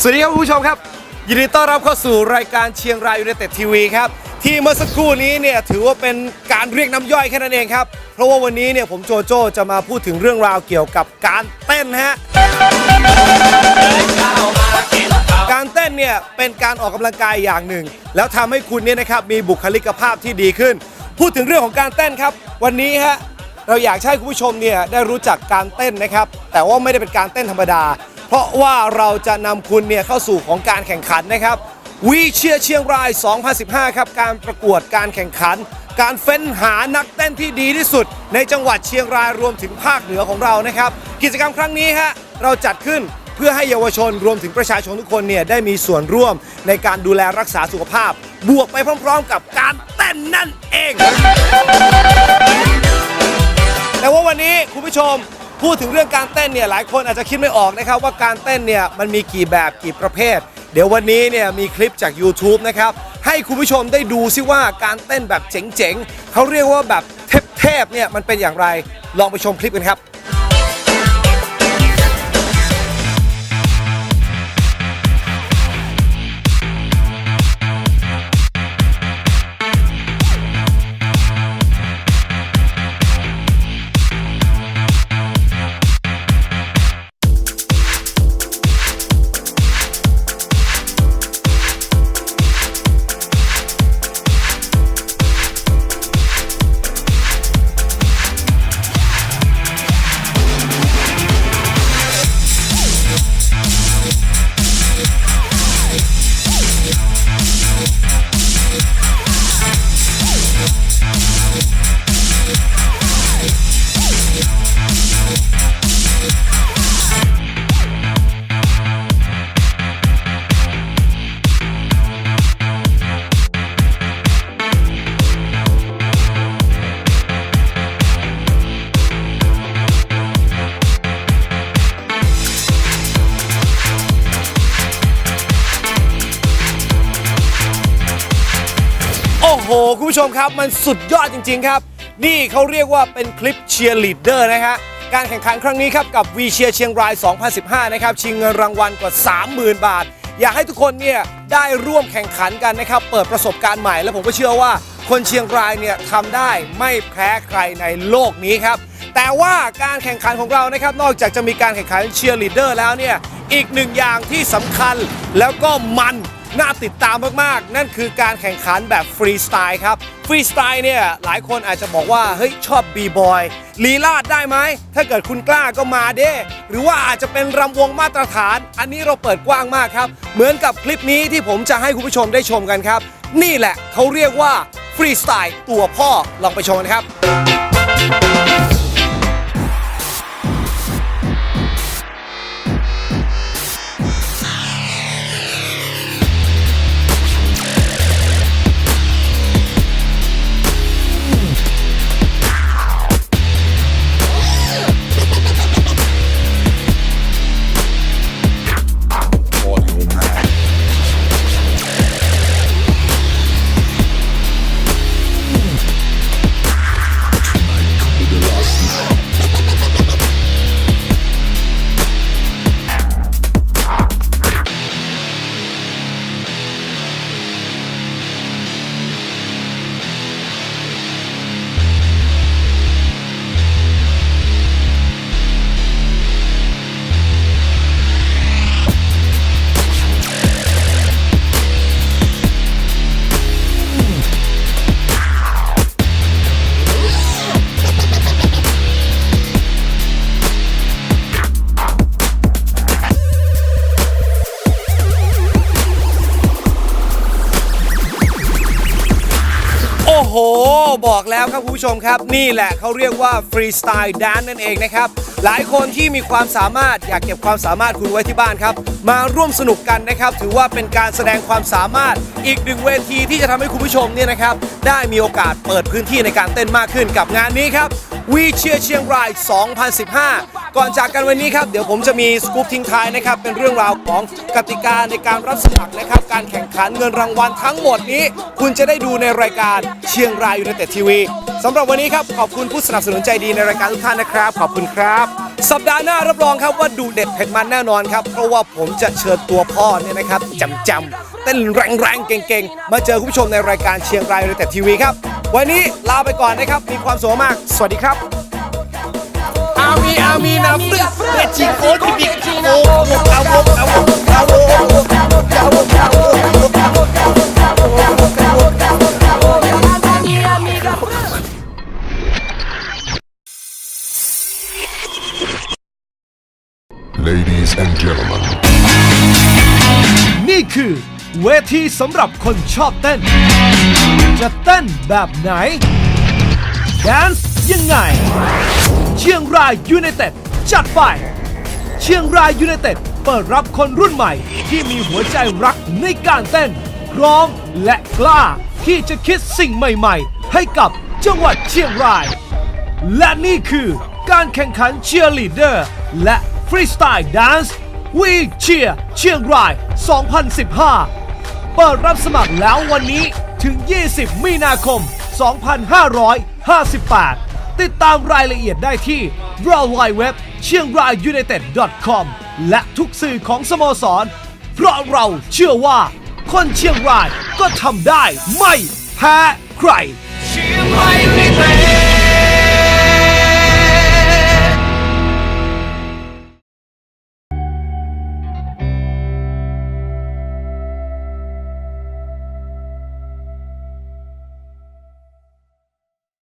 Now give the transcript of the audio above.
สวัสดีครับคุณผู้ชมครับ ยินดีต้อนรับเข้าสู่รายการเชียงรายยูไนเต็ดทีวีครับ ที่เมื่อสักครู่นี้เนี่ยถือว่าเป็นการเรียกน้ำย่อยแค่นั้นเองครับ เพราะว่าวันนี้เนี่ยผมโจโจ้จะมาพูดถึงเรื่องราวเกี่ยวกับการเต้นฮะ การเต้นเนี่ยเป็นการออกกำลังกายอย่างหนึ่ง แล้วทำให้คุณเนี่ยนะครับมีบุคลิกภาพที่ดีขึ้น พูดถึงเรื่องของการเต้นครับ วันนี้ฮะเราอยากให้คุณผู้ชมเนี่ยได้รู้จักการเต้นนะครับ แต่ว่าไม่ได้เป็นการเต้นธรรมดา เพราะว่าเราจะนำคุณเนี่ยเข้าสู่ของการแข่งขันนะครับวีเชียเชียงราย 2015 ครับ การประกวดการแข่งขัน การเฟ้นหานักเต้นที่ดีที่สุด ในจังหวัดเชียงรายรวมถึงภาคเหนือของเรานะครับ กิจกรรมครั้งนี้ฮะเราจัดขึ้นเพื่อให้เยาวชนรวมถึงประชาชนทุกคนเนี่ยได้มีส่วนร่วมในการดูแลรักษาสุขภาพ บวกไปพร้อม ๆ กับการเต้นนั่นเอง แต่ว่าวันนี้คุณผู้ชม พูดถึงเรื่องการเต้นเนี่ยหลายคนอาจจะคิดไม่ออกนะครับว่าการเต้นเนี่ยมันมีกี่แบบกี่ประเภท เดี๋ยววันนี้เนี่ยมีคลิปจาก YouTube นะครับ ให้คุณผู้ชมได้ดูซิว่าการเต้นแบบเจ๋งๆเขาเรียกว่าแบบเทพๆเนี่ยมันเป็นอย่างไรลองไปชมคลิปกันครับ มครับมันสุดยอดจริง ๆ ครับ นี่เขาเรียกว่าเป็นคลิปเชียร์ลีดเดอร์นะฮะการแข่งขันครั้งนี้ครับกับวีเชียเชียงราย 2015 นะครับชิงเงินรางวัลกว่า 30,000 บาท อยากให้ทุกคนเนี่ยได้ร่วมแข่งขันกันนะครับ เปิดประสบการณ์ใหม่ และผมก็เชื่อว่า คนเชียงรายเนี่ยทำได้ไม่แพ้ใครในโลกนี้ครับ แต่ว่าการแข่งขันของเรานะครับ นอกจากจะมีการแข่งขันเชียร์ลีดเดอร์แล้วเนี่ยอีกหนึ่งอย่างที่สำคัญแล้วก็มัน น่าติดตามมากๆ นั่นคือการแข่งขันแบบฟรีสไตล์ครับ ฟรีสไตล์เนี่ย หลายคนอาจจะบอกว่า เฮ้ย ชอบบีบอยลีลาดได้ไหม ถ้าเกิดคุณกล้าก็มาเด้ หรือว่าอาจจะเป็นรำวงมาตรฐาน อันนี้เราเปิดกว้างมากครับ เหมือนกับคลิปนี้ที่ผมจะให้คุณผู้ชมได้ชมกันครับ นี่แหละเขาเรียกว่าฟรีสไตล์ตัวพ่อลองไปชมกันครับ โอ้โห บอกแล้วครับคุณผู้ชมครับ นี่แหละเขาเรียกว่าฟรีสไตล์แดนนั่นเองนะครับ หลายคนที่มีความสามารถอยากเก็บความสามารถคุณไว้ที่บ้านครับ มาร่วมสนุกกันนะครับ ถือว่าเป็นการแสดงความสามารถอีกหนึ่งเวทีที่จะทำให้คุณผู้ชมเนี่ยนะครับ ได้มีโอกาสเปิดพื้นที่ในการเต้นมากขึ้นกับงานนี้ครับวีเชียเชียงราย 2015 ก่อนจากกันวันนี้ครับ เดี๋ยวผมจะมีสกู๊ปทิ้งท้ายนะครับ เป็นเรื่องราวของกติกาในการรับสมัครนะครับ การแข่งขันเงินรางวัลทั้งหมดนี้ คุณจะได้ดูในรายการเชียงรายยูไนเต็ดทีวีสำหรับวันนี้ครับ ขอบคุณผู้สนับสนุนใจดีในรายการทุกท่านนะครับ ขอบคุณครับ สัปดาห์หน้ารับรองครับว่าดูเด็ดเผ็ดมันแน่นอนครับ เพราะว่าผมจะเชิญตัวพ่อเนี่ยนะครับจำจำเต้นแรงๆ เก่งๆ มาเจอคุณผู้ชมในรายการเชียงรายเรแต่ทีวีครับ วันนี้ลาไปก่อนนะครับ มีความสุขมาก สวัสดีครับอามีอามีนาฟรึเอจิโกจิบิโกอาโวอาโวอาโวอาโวอาโว Ladies คือ เวทีสำหรับคนชอบเต้น จะเต้นแบบไหนแดนซ์ยังไง เชียงรายยูไนเต็ดจัดไป เชียงรายยูไนเต็ดเปิดรับคนรุ่นใหม่ที่มีหัวใจรักในการเต้นพร้อมและกล้าที่จะคิดสิ่งใหม่ๆ ให้กับจังหวัดเชียงราย และนี่คือการแข่งขันเชียร์ลีดเดอร์และฟรีสไตล์แดนซ์ วีเชียร์เชียงราย 2015 เปิดรับสมัครแล้ววันนี้ถึง 20 มีนาคม 2558 ติดตามรายละเอียดได้ที่ w w w เชียงราย united com และทุกสื่อของสโมสร เพราะเราเชื่อว่า คนเชียงรายก็ทำได้ไม่แพ้ใคร